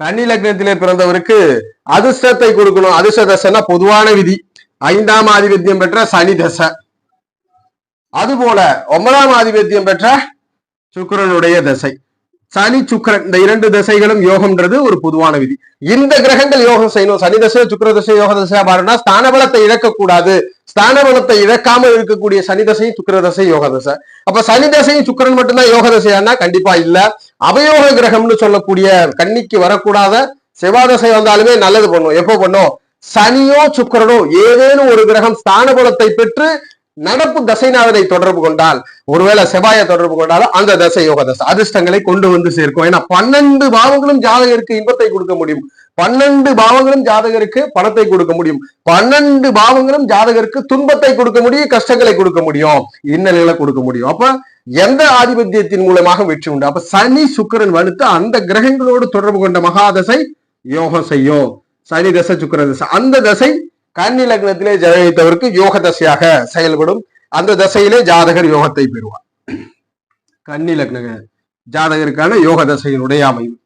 கன்னி லக்னத்திலே பிறந்தவருக்கு அதிர்ஷ்டத்தை கொடுக்கணும். அதிர்ஷ்ட தசைன்னா பொதுவான விதி. ஐந்தாம் ஆதிபத்தியம் பெற்ற சனி தசை. அதுபோல ஒன்பதாம் ஆதிபத்தியம் பெற்ற சுக்கரனுடைய தசை. சனி சுக்கிரன் இந்த இரண்டு தசைகளும் யோகம்ன்றது ஒரு பொதுவான விதி. இந்த கிரகங்கள் யோகம் செய்யணும். சனி தசை சுக்கர தசை யோக தசையா பாருன்னா ஸ்தானபலத்தை இழக்கக்கூடாது. ஸ்தானபலத்தை இழக்காமல் இருக்கக்கூடிய சனி தசையும் சுக்கர தசை யோக தசை. அப்ப சனி தசையும் சுக்கிரன் மட்டும்தான் யோக தசையானா கண்டிப்பா இல்ல. அபயோக கிரகம்னு சொல்லக்கூடிய கன்னிக்கு வரக்கூடாத செவ்வாதசை வந்தாலுமே நல்லது பண்ணும். எப்போ பண்ணும்? சனியோ சுக்கரனோ ஏதேனும் ஒரு கிரகம் ஸ்தான பலத்தை பெற்று நடப்பு தசைநாதனை தொடர்பு கொண்டால் ஒருவேளை செவ்வாயை தொடர்பு கொண்டாலும் அந்த தசை யோக தசை அதிர்ஷ்டங்களை கொண்டு வந்து சேர்க்கும். ஏன்னா பன்னெண்டு பாவங்களும் ஜாதகருக்கு இன்பத்தை கொடுக்க முடியும். பன்னெண்டு பாவங்களும் ஜாதகருக்கு பணத்தை கொடுக்க முடியும். பன்னெண்டு பாவங்களும் ஜாதகருக்கு துன்பத்தை கொடுக்க முடியும் கஷ்டங்களை கொடுக்க முடியும். இன்னல்களை கொடுக்க முடியும். அப்ப எந்த ஆதிபத்தியத்தின் மூலமாக வெற்றி உண்டு? அப்ப சனி சுக்கரன் வலுத்து அந்த கிரகங்களோடு தொடர்பு கொண்ட மகாதசை யோகம் செய்யும். சனி தசை சுக்கிர தசை. அந்த தசை கன்னி லக்னத்திலே ஜெயித்தவருக்கு யோக தசையாக செயல்படும். அந்த தசையிலே ஜாதகர் யோகத்தை பெறுவார். கன்னி லக்ன ஜாதகருக்கான யோக தசையினுடைய அமைவு.